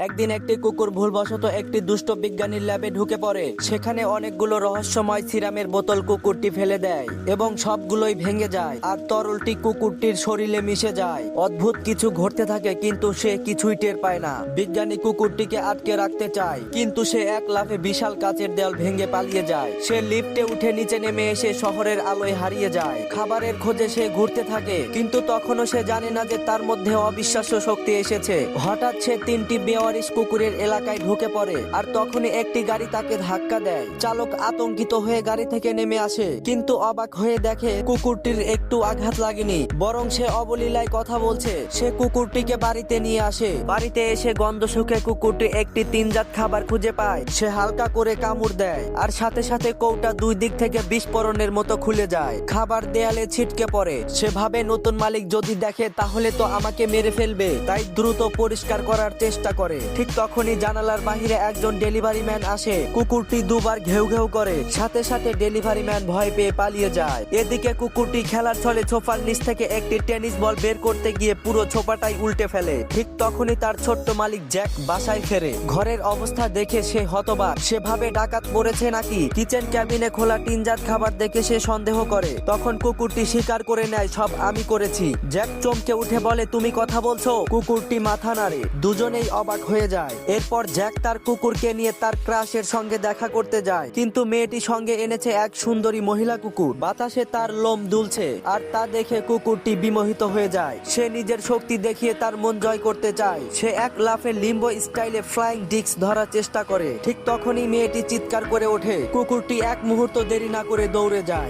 একদিন একটি কুকুর ভুলবশত একটি দুষ্ট বিজ্ঞানীর ল্যাবে ঢুকে পড়ে। সেখানে অনেকগুলো রহস্যময় সিরামের বোতল কুকুরটি ফেলে দেয় এবং সবগুলোই ভেঙে যায় আর তরলটি কুকুরটির শরীরে মিশে যায়। অদ্ভুত কিছু ঘটতে থাকে কিন্তু সে কিছুই টের পায় না। বিজ্ঞানী কুকুরটিকে আটকে রাখতে চায়, কিন্তু সে এক লাফে বিশাল কাচের দেওয়াল ভেঙে পালিয়ে যায়। সে লিফটে উঠে নিচে নেমে এসে শহরের আলোয় হারিয়ে যায়। খাবারের খোঁজে সে ঘুরতে থাকে, কিন্তু তখনও সে জানে না যে তার মধ্যে অবিশ্বাস্য শক্তি এসেছে। হঠাৎ সে তিনটি বেওয়ারিশ কুকুরের এলাকায় ঢুকে পড়ে আর তখনই একটি গাড়ি তাকে ধাক্কা দেয়। চালক আতঙ্কিত হয়ে গাড়ি থেকে নেমে আসে, কিন্তু অবাক হয়ে দেখে কুকুরটির একটু আঘাত লাগেনি। বরং সে অবলীলায় কথা বলছে, সে কুকুরটিকে বাড়িতে নিয়ে আসে। বাড়িতে এসে গন্ধ শুকে কুকুরটি একটি তিনজাত খাবার খুঁজে পায়। সে হালকা করে কামড় দেয় আর সাথে সাথে কৌটা দুই দিক থেকে বিস্ফোরণের মতো খুলে যায়। খাবার দেয়ালে ছিটকে পড়ে। সে ভাবে, নতুন মালিক যদি দেখে তাহলে তো আমাকে মেরে ফেলবে। তাই দ্রুত পরিষ্কার করার চেষ্টা করে। ঠিক তখনই জানালার বাহিরে একজন ডেলিভারি ম্যান আসে। কুকুরটি দুবার ঘেউ ঘেউ করে। সাথে সাথে ডেলিভারি ম্যান ভয় পেয়ে পালিয়ে যায়। এদিকে কুকুরটি খেলার ছলে ছোপার নিচ থেকে একটি টেনিস বল বের করতে গিয়ে পুরো ছোপাটাই উল্টে ফেলে। ঠিক তখনই তার ছোট্ট মালিক জ্যাক বাসায় ফেরে। ঘরের অবস্থা দেখে সে হতবাক। সে ভাবে ডাকাত পড়েছে নাকি? কিচেন ক্যাবিনে খোলা টিনজাত খাবার দেখে সে সন্দেহ করে। তখন কুকুরটি স্বীকার করে নেয়, সব আমি করেছি। জ্যাক চমকে উঠে বলে, তুমি কথা বলছো? কুকুরটি মাথা নাড়ে। দুজনেই অবাক হয়ে যায়। এরপর জ্যাক তার কুকুরকে নিয়ে তার ক্রাশের সঙ্গে দেখা করতে যায়। কিন্তু মেয়েটি সঙ্গে এনেছে এক সুন্দরী মহিলা কুকুর। বাতাসে তার লোম দুলছে আর তা দেখে কুকুরটি বিমোহিত হয়ে যায়। সে নিজের শক্তি দেখিয়ে তার মন জয় করতে চায়। সে এক লাফে লিম্বো স্টাইলে ফ্লাইং ডিস্ক ধরার চেষ্টা করে। ঠিক তখনই মেয়েটি চিৎকার করে ওঠে। কুকুরটি এক মুহূর্ত দেরি না করে দৌড়ে যায়।